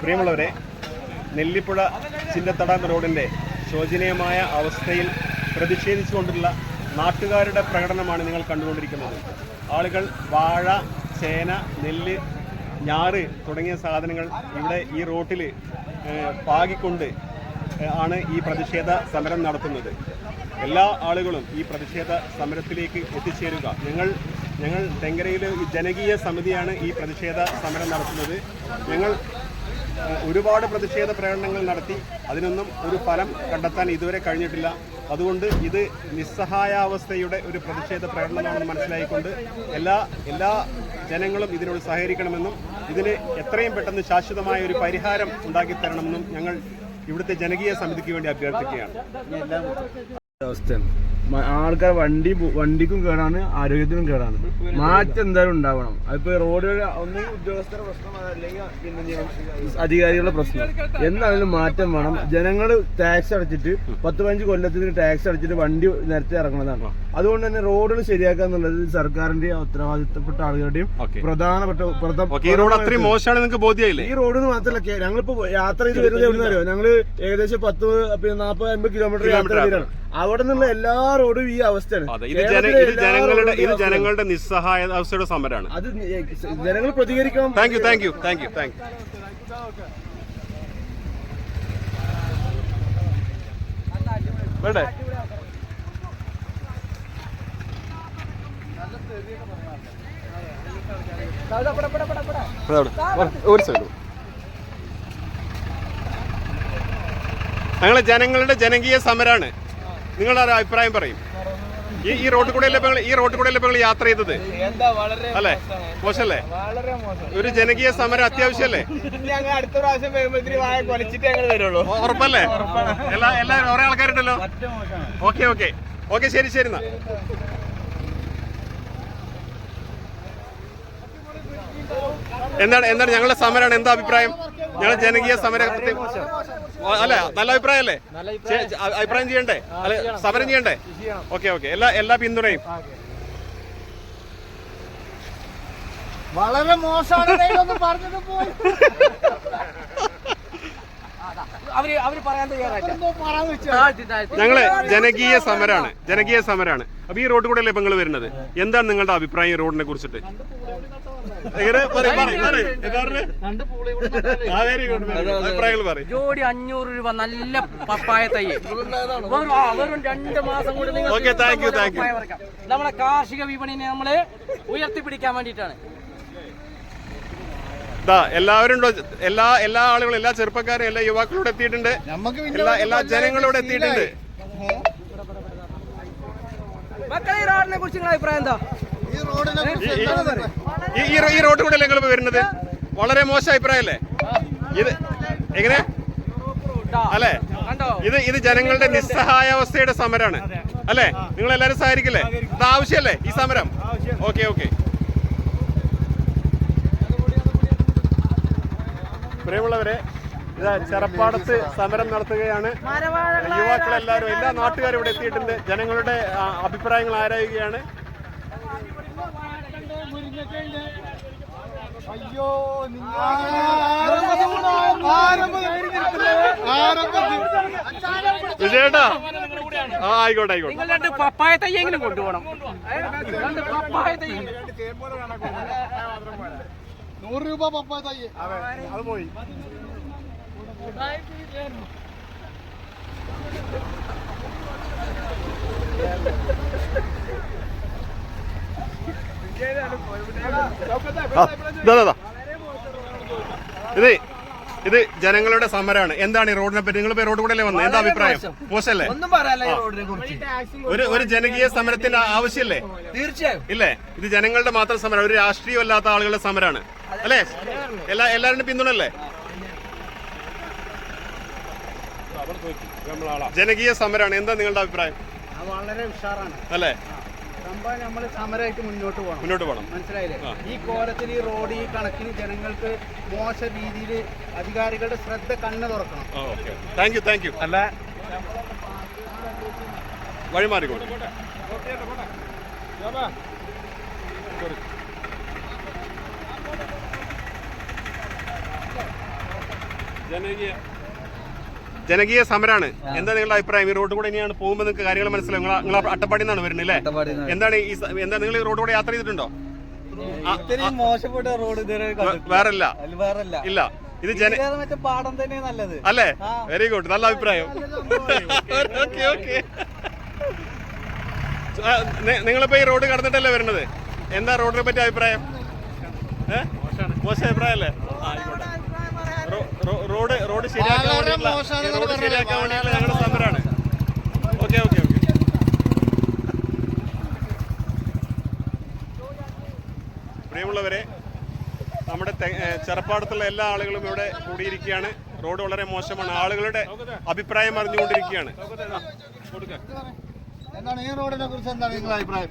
പ്രിയമുള്ളവരെ നെല്ലിപ്പുഴ ചിന്നത്തടാകം റോഡിന്റെ ശോചനീയമായ അവസ്ഥയിൽ പ്രതിഷേധിച്ചുകൊണ്ടുള്ള നാട്ടുകാരുടെ പ്രകടനമാണ് നിങ്ങൾ കണ്ടുകൊണ്ടിരിക്കുന്നത്. ആളുകൾ വാഴ ചേന നെല്ല് ഞാറ് തുടങ്ങിയ സാധനങ്ങൾ ഇവിടെ ഈ റോട്ടിൽ പാകിക്കൊണ്ട് ആണ് ഈ പ്രതിഷേധ സമരം നടത്തുന്നത്. എല്ലാ ആളുകളും ഈ പ്രതിഷേധ സമരത്തിലേക്ക് എത്തിച്ചേരുക. ഞങ്ങൾ ഞങ്ങൾ തെങ്കരയിൽ ജനകീയ സമിതിയാണ് ഈ പ്രതിഷേധ സമരം നടത്തുന്നത്. ഞങ്ങൾ ഒരുപാട് പ്രതിഷേധ പ്രകടനങ്ങൾ നടത്തി. അതിനൊന്നും ഒരു ഫലം കണ്ടെത്താൻ ഇതുവരെ കഴിഞ്ഞിട്ടില്ല. അതുകൊണ്ട് ഇത് നിസ്സഹായാവസ്ഥയുടെ ഒരു പ്രതിഷേധ പ്രകടനമാണെന്ന് മനസ്സിലായിക്കൊണ്ട് എല്ലാ എല്ലാ ജനങ്ങളും ഇതിനോട് സഹകരിക്കണമെന്നും ഇതിന് എത്രയും പെട്ടെന്ന് ശാശ്വതമായ ഒരു പരിഹാരം ഉണ്ടാക്കി തരണമെന്നും ഞങ്ങൾ ഇവിടുത്തെ ജനകീയ സമിതിക്ക് വേണ്ടി അഭ്യർത്ഥിക്കുകയാണ്. അവസ്ഥയാണ് ആൾക്കാർ വണ്ടി വണ്ടിക്കും കേടാണ് ആരോഗ്യത്തിനും കേടാണ്. മാറ്റം എന്തായാലും ഉണ്ടാവണം. അതിപ്പോ റോഡുകൾ ഒന്നും ഉദ്യോഗസ്ഥരുടെ പ്രശ്നം അല്ലെങ്കിൽ പിന്നെ അധികാരികളുടെ പ്രശ്നം. എന്തായാലും മാറ്റം വേണം. ജനങ്ങൾ ടാക്സ് അടച്ചിട്ട് പത്ത് പതിനഞ്ച് കൊല്ലത്തിന് ടാക്സ് അടച്ചിട്ട് വണ്ടി നിരത്തി ഇറങ്ങുന്നതാണ്. അതുകൊണ്ട് തന്നെ റോഡുകൾ ശരിയാക്കുക എന്നുള്ളത് സർക്കാരിന്റെ ഉത്തരവാദിത്തപ്പെട്ട ആളുകളുടെയും പ്രധാനപ്പെട്ട പ്രധാന ഓക്കെ ഈ റോഡ് അത്രയും മോശമാണ് നിങ്ങൾക്ക് ബോധ്യമായില്ലേ ഈ റോഡ് മാത്രമല്ല ഞങ്ങളിപ്പോ യാത്ര ചെയ്ത് വരുന്നത് എവിടെ അറിയോ ഞങ്ങൾ ഏകദേശം പത്ത് പിന്നെ നാപ്പത് അമ്പത് കിലോമീറ്റർ യാത്ര ചെയ്താണ് അവിടെ നിന്നുള്ള എല്ലാ റോഡും ഈ അവസ്ഥയാണ്. അതെ ഇത് ജനങ്ങളുടെ ഇത് ജനങ്ങളുടെ നിസ്സഹായ അവസ്ഥയുടെ സമരമാണ് അത് ജനങ്ങൾ പ്രതികരിക്കണം. Thank you thank you thank you thank you വേണ്ടേ ഒരു സൈഡ് ഞങ്ങളെ ജനങ്ങളുടെ ജനകീയ സമരാണ് നിങ്ങളുടെ അഭിപ്രായം പറയും? ഈ ഈ റോഡ് കൂടെ ഈ റോഡ് കൂടെ നിങ്ങൾ യാത്ര ചെയ്തത്? അല്ലേ? മോശല്ലേ? ഒരു ജനകീയ സമരം അത്യാവശ്യമല്ലേ? ഞങ്ങൾ അടുത്ത പ്രാവശ്യം വരുമ്പോഴത്തേക്ക് ഞങ്ങൾ വരുള്ളൂ. ഉറപ്പല്ലേ? എല്ലാ എല്ലാവരും ഓരോ ആൾക്കാരുണ്ടല്ലോ? Okay okay. ഓക്കെ ശരി ശരി എന്നാ. എന്താണ് എന്താണ് ഞങ്ങളുടെ സമരമാണ് എന്താ അഭിപ്രായം? ഞങ്ങൾ ജനകീയ സമരത്തെ ഓ, അല്ല നല്ല അഭിപ്രായം അല്ലേ ചെ- ചെ- അ- അഭിപ്രായം ചെയ്യണ്ടേ? അല്ലെ സമരം ചെയ്യണ്ടേ? Okay okay. എല്ലാ എല്ലാ പിന്തുണയും. വളരെ മോശമാണ് പറഞ്ഞത് പോയി. അവർ അവർ പറയാൻ തയ്യാറായില്ല ഞങ്ങൾ ജനകീയ സമരാണ്. ജനകീയ സമരാണ്. അപ്പൊ ഈ റോഡ് കൂടെ അല്ലേ നിങ്ങൾ വരുന്നത്? എന്താണ് നിങ്ങളുടെ അഭിപ്രായം ഈ റോഡിനെ കുറിച്ചിട്ട്? ജോഡി അഞ്ഞൂറ് രൂപ നല്ല പപ്പായ തൈ. വെറും രണ്ട് മാസം കൂടി നമ്മളെ കാർഷിക വിപണിനെ നമ്മൾ ഉയർത്തിപ്പിടിക്കാൻ വേണ്ടിയിട്ടാണ്. ഇതാ എല്ലാവരും എല്ലാ എല്ലാ ആളുകളും എല്ലാ ചെറുപ്പക്കാരും എല്ലാ യുവാക്കളോട് എത്തിയിട്ടുണ്ട്. എല്ലാ എല്ലാ ജനങ്ങളോട് ഇവിടെ എത്തിയിട്ടുണ്ട്. മക്കളെ ഈ റോഡിനെ കുറിച്ച് നിങ്ങളുടെ അഭിപ്രായം എന്താ? ഈ- റോഡ് കൂടെ നിങ്ങൾ വരുന്നത്? വളരെ മോശം അഭിപ്രായമല്ലേ? ഇത് എങ്ങനെ? അല്ലേ? കണ്ടോ? ഇത് ഇത് ജനങ്ങളുടെ നിസ്സഹായാവസ്ഥയുടെ സമരാണ് അല്ലേ? നിങ്ങൾ എല്ലാവരും സഹായിക്കില്ലേ ഇത് ആവശ്യമല്ലേ ഈ സമരം? Okay okay. പ്രിയമുള്ളവരെ ഇതാ ചെറപ്പാടത്ത് സമരം നടത്തുകയാണ്. യുവാക്കളെല്ലാവരും എല്ലാ നാട്ടുകാരും ഇവിടെ എത്തിയിട്ടുണ്ട്. ജനങ്ങളുടെ അഭിപ്രായങ്ങൾ ആരായുകയാണ്? വിജയേട്ടാ ആ ആയിക്കോട്ടെ ആയിക്കോട്ടെ. നിങ്ങൾ രണ്ട് പപ്പായ തയ്യെങ്കിലും കൊണ്ടുപോകണം. രണ്ട് പപ്പായ തൈ നൂറ് രൂപ പപ്പായ തയ്യേ. അത് പോയി. ഇത് ഇത് ജനങ്ങളുടെ സമരമാണ്. എന്താണ് ഈ റോഡിനെ പറ്റി? നിങ്ങൾ റോഡ് കൂടെ വന്നത് എന്താ അഭിപ്രായം? മോശമല്ലേ? ഒന്നും പറയാല്ല ഈ റോഡിനെ കുറിച്ച്. ഒരു ഒരു ജനകീയ സമരത്തിന്റെ ആവശ്യമില്ലേ? തീർച്ചയായും. ഇല്ലേ? ഇത് ജനങ്ങളുടെ മാത്രം സമരം ഒരു രാഷ്ട്രീയമല്ലാത്ത ആളുകളുടെ സമരമാണ്. അല്ലേ? എല്ലാ എല്ലാവരുടെ പിന്തുണല്ലേ ജനകീയ സമരമാണ് എന്താ നിങ്ങളുടെ അഭിപ്രായം? വളരെ ഉഷാറാണ്. അല്ലേ? സംഭവം നമ്മൾ സമരമായിട്ട് മുന്നോട്ട് പോകണം. മുന്നോട്ട് പോകണം. മനസ്സിലായില്ലേ? ഈ കോലത്തിൽ ഈ റോഡ് ഈ കണക്കിന് ജനങ്ങൾക്ക് മോശ രീതിയിൽ അധികാരികളുടെ ശ്രദ്ധ കണ്ണ് തുറക്കണം. Okay. Thank you thank you അല്ല. വഴിമാറിക്കോട്ടെ ജനകീയ സമരാണ്. എന്താ നിങ്ങളുടെ അഭിപ്രായം? ഈ റോഡ് കൂടെ ഇനിയാണ് പോകുമ്പോൾ നിങ്ങൾക്ക് കാര്യങ്ങൾ മനസ്സിലാവും. നിങ്ങൾ നിങ്ങൾ അട്ടപ്പാടി നിന്നാണ് വരുന്നത് അല്ലേ? എന്താണ് ഈ എന്താ നിങ്ങൾ ഈ റോഡ് കൂടെ യാത്ര ചെയ്തിട്ടുണ്ടോ? ഇത്രയും മോശപ്പെട്ട റോഡ് ഇതുവരെ അതിൽ ഇല്ല. ഇത് ജന പാടം തന്നെ നല്ലത്. അല്ലേ? വെരി ഗുഡ് നല്ല അഭിപ്രായം. ഓക്കെ ഓക്കെ നിങ്ങളിപ്പോ ഈ റോഡ് കടന്നിട്ടല്ലേ വരുന്നത്? എന്താ റോഡിനെ പറ്റി അഭിപ്രായം? മോശം അഭിപ്രായം അല്ലേ റോ- റോഡ് റോഡ് ശരിയാക്കാൻ വേണ്ടിയിട്ടുള്ള റോഡ് ശരിയാക്കാൻ വേണ്ടിയിട്ടുള്ള ഞങ്ങളുടെ സമരമാണ്. Okay okay okay. പ്രിയമുള്ളവരെ നമ്മുടെ ചെറുപ്പാടത്തുള്ള എല്ലാ ആളുകളും ഇവിടെ കൂടിയിരിക്കുകയാണ്. റോഡ് വളരെ മോശമാണ്. ആളുകളുടെ അഭിപ്രായം അറിഞ്ഞുകൊണ്ടിരിക്കുകയാണ്. എന്താണ് ഈ റോഡിനെ കുറിച്ച് എന്താണ് നിങ്ങളുടെ അഭിപ്രായം?